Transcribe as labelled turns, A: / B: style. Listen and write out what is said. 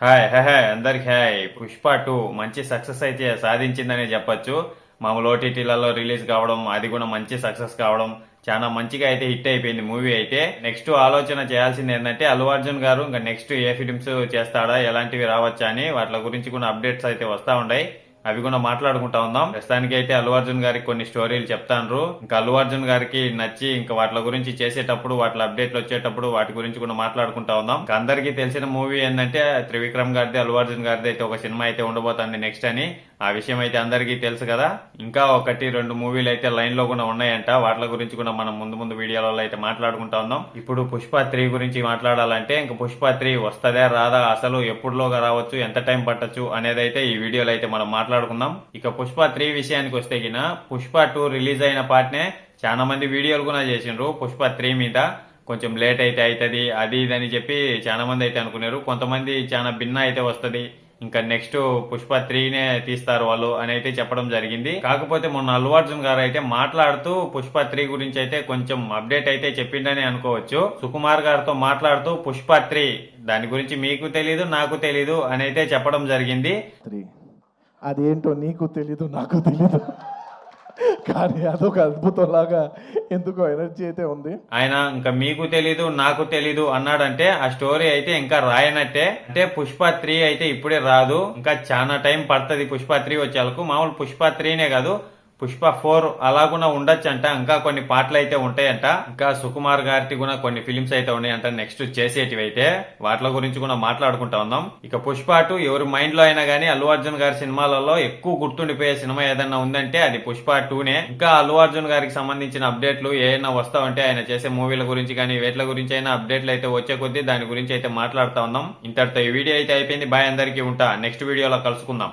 A: Hi hi hi అందరికి hi. Pushpa two మంచి success అయితే సాధించిందని చెప్పొచ్చు. మామూలు ఓటీటీలలో రిలీజ్ కావడం అది కూడా మంచి సక్సెస్ కావడం చాలా మంచిగా అయితే హిట్ అయిపోయింది మూవీ అయితే. నెక్స్ట్ ఆలోచన చేయాల్సింది ఏంటంటే అల్లు అర్జున్ గారు ఇంకా నెక్స్ట్ ఏ ఫిలిమ్స్ చేస్తాడా ఎలాంటివి రావచ్చా అని వాటి గురించి కూడా అప్డేట్స్ అయితే వస్తూ ఉన్నాయి. అవి కూడా మాట్లాడుకుంటా ఉందాం. ప్రస్తుతానికి అయితే అల్లు అర్జున్ గారికి కొన్ని స్టోరీలు చెప్తాను ఇంకా అల్లు అర్జున్ గారికి నచ్చి ఇంకా వాటి గురించి చేసేటప్పుడు వాటి అప్డేట్లు వచ్చేటప్పుడు వాటి గురించి కూడా మాట్లాడుకుంటా ఉందాం. అందరికీ తెలిసిన మూవీ ఏంటంటే త్రివిక్రమ్ గారిది అల్లు అర్జున్ గారిది అయితే ఒక సినిమా అయితే ఉండబోతుంది నెక్స్ట్ అని. ఆ విషయం అయితే అందరికీ తెలుసు కదా. ఇంకా ఒకటి రెండు మూవీలు అయితే లైన్లో కూడా ఉన్నాయంట. వాటి గురించి కూడా మనం ముందు ముందు వీడియోలలో అయితే మాట్లాడుకుంటా ఉన్నాం. ఇప్పుడు పుష్ప త్రీ గురించి మాట్లాడాలంటే ఇంకా పుష్ప త్రీ వస్తుందా రాదా అసలు ఎప్పుడులోగా రావచ్చు ఎంత టైం పట్టచ్చు అనేది అయితే ఈ వీడియోలో అయితే మనం మాట్లాడుకుందాం. ఇక పుష్ప త్రీ విషయానికి వస్తే గిన పుష్ప టూ రిలీజ్ అయిన పాటనే చాలా మంది వీడియోలు కూడా చేసిండ్రు పుష్ప త్రీ మీద. కొంచెం లేట్ అయితే అవుతుంది అది ఇది అని చెప్పి చాలా మంది అయితే అనుకున్నారు. కొంతమంది చాలా భిన్న అయితే వస్తుంది. ఇంకా నెక్స్ట్ పుష్ప త్రీనే తీస్తారు వాళ్ళు అని అయితే చెప్పడం జరిగింది. కాకపోతే మొన్న అల్లు అర్జున్ గారు అయితే మాట్లాడుతూ పుష్ప త్రీ గురించి అయితే కొంచెం అప్డేట్ అయితే చెప్పిండని అనుకోవచ్చు. సుకుమార్ గారితో మాట్లాడుతూ పుష్ప త్రీ దాని గురించి మీకు తెలీదు నాకు తెలీదు అని అయితే చెప్పడం జరిగింది.
B: అదేంటో నీకు తెలీదు నాకు తెలీదు. కానీ అదొక అద్భుతంలాగా ఎందుకో ఎనర్జీ అయితే ఉంది.
A: ఆయన ఇంకా మీకు తెలీదు నాకు తెలీదు అన్నాడంటే ఆ స్టోరీ అయితే ఇంకా రాయనట్టే. అంటే పుష్ప త్రీ అయితే ఇప్పుడే రాదు. ఇంకా చాలా టైం పడుతుంది పుష్ప త్రీ వచ్చేందుకు మామూలు పుష్ప త్రీనే కాదు పుష్ప ఫోర్ అలా కూడా ఉండొచ్చంట. ఇంకా కొన్ని పాటలు అయితే ఉంటాయంట. ఇంకా సుకుమార్ గారికి కూడా కొన్ని ఫిలిమ్స్ అయితే ఉన్నాయంట. నెక్స్ట్ చేసేటివి అయితే వాటి గురించి కూడా మాట్లాడుకుంటా ఉందాం. ఇక పుష్ప టూ ఎవరి మైండ్లో అయినా గానీ అల్లు అర్జున్ గారి సినిమాలలో ఎక్కువ గుర్తుండిపోయే సినిమా ఏదన్నా ఉందంటే అది పుష్ప టూనే. ఇంకా అల్లు అర్జున్ గారికి సంబంధించిన అప్డేట్లు ఏమైనా వస్తావంటే ఆయన చేసే మూవీల గురించి కానీ వేట్ల గురించి అయినా అప్డేట్లు అయితే వచ్చే కొద్దీ దాని గురించి అయితే మాట్లాడుతా ఉందాం. ఇంతటితో ఈ వీడియో అయితే అయిపోయింది. బాయ్ అందరికీ ఉంటా. నెక్స్ట్ వీడియోలో కలుసుకుందాం.